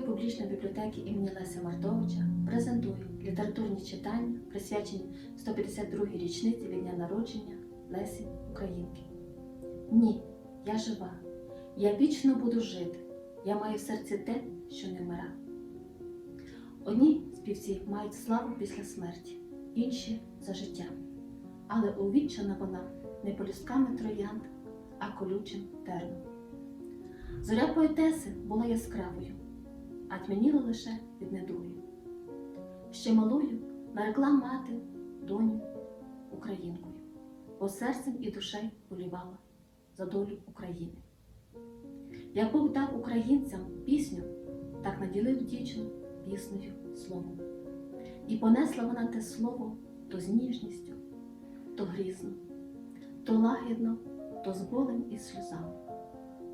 публічної бібліотеки імені Леся Мартовича презентую літературні читання, присвячені 152-й річниці від дня народження Лесі Українки. Ні, я жива, я вічно буду жити, я маю в серці те, що не вмира. Одні співці мають славу після смерті, інші за життя. Але увіччена вона не полюсками троянд, а колючим терном. Зоря поетеси була яскравою, а тьмяніла лише від недуги. Ще малою нарекла мати доню українкою, бо серцем і душею болівала за долю України. Як Бог дав українцям пісню, так наділив дівчину піснею словом. І понесла вона те слово то з ніжністю, то грізно, то лагідно, то з болем і сльозами,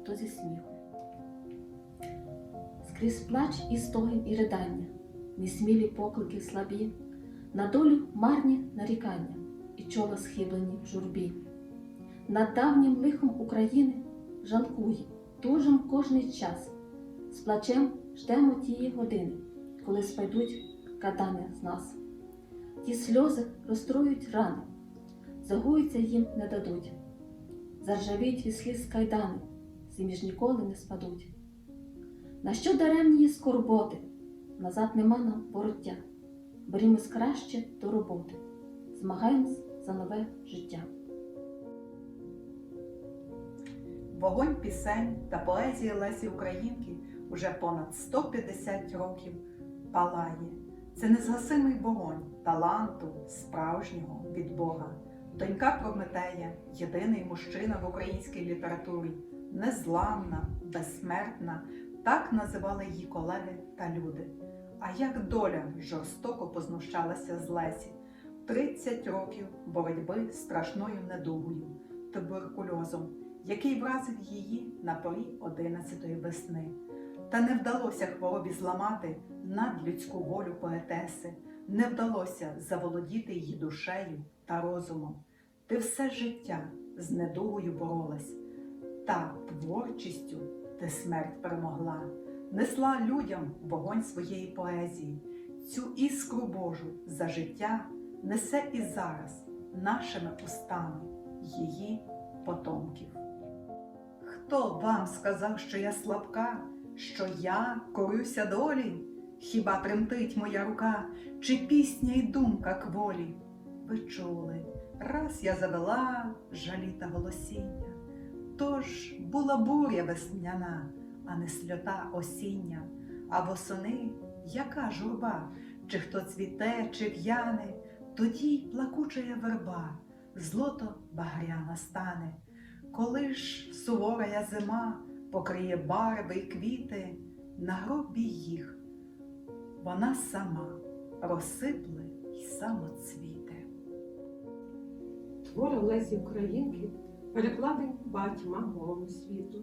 то зі сміхом. Скрізь плач і стогін і ридання, несмілі поклики слабі, на долю марні нарікання і чола схиблені в журбі. Над давнім лихом України жалкує, тужим кожний час, з плачем ждемо тієї години, коли спайдуть катани з нас. Ті сльози розстроюють рани, загуються їм не дадуть. Заржавіють від сліз кайдани, зіміж ніколи не спадуть. На що даремні є скорботи, назад нема нам вороття. Берімось краще до роботи, змагаємось за нове життя. Вогонь пісень та поезії Лесі Українки уже понад 150 років палає. Це незгасимий вогонь таланту справжнього від Бога. Донька Прометея, єдиний мужчина в українській літературі, незламна, безсмертна, так називали її колеги та люди. А як доля жорстоко познущалася з Лесі 30 років боротьби з страшною недугою, туберкульозом, який вразив її на порі 11-ї весни. Та не вдалося хворобі зламати надлюдську волю поетеси, не вдалося заволодіти її душею та розумом. Ти все життя з недугою боролась, та творчістю ти смерть перемогла, несла людям вогонь своєї поезії, цю іскру Божу за життя несе і зараз нашими устами її потомків. Хто вам сказав, що я слабка, що я корюся долі? Хіба тремтить моя рука, чи пісня й думка кволі? Ви чули, раз я завела жалі та голосіння, тож була буря весняна, а не сльота осіння, а восени яка журба, чи хто цвіте, чи в'яне, тоді плакучая верба, злото багряна стане. Коли ж суворая зима покриє барви й квіти, на гробі їх, вона сама розсипле й самоцвіте. Твори Лесі Українки перекладені батьма мого світу.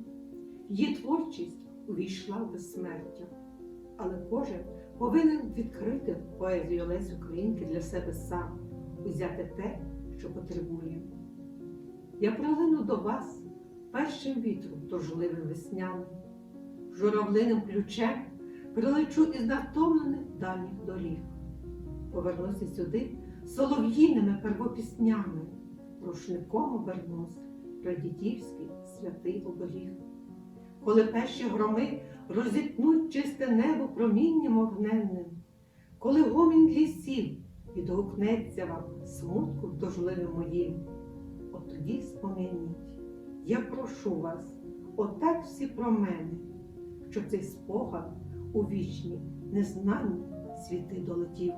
Її творчість увійшла в безсмертя, але кожен повинен відкрити поезію Лесі Українки для себе сам, узяти те, що потребує. Я прилину до вас першим вітром тужливим весняним, журавлиним ключем прилечу із натомлених дальніх доріг. Повернуся сюди солов'їними первопіснями, рушником обернусь прадідівський святий оберіг. Коли перші громи розітнуть чисте небо промінням огненним, коли гомін лісів відгукнеться вам смутку тужливим моїм, от тоді спомініть, я прошу вас, отак всі про мене, щоб цей спогад у вічні незнанні світи долетів.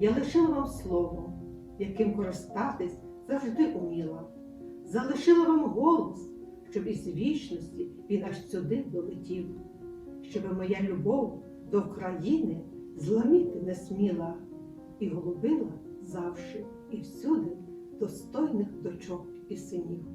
Я лишила вам слово, яким користатись завжди уміла, залишила вам голос, щоб із вічності він аж сюди долетів, щоб моя любов до України зламіти не сміла і голубила завжди і всюди достойних дочок і синів.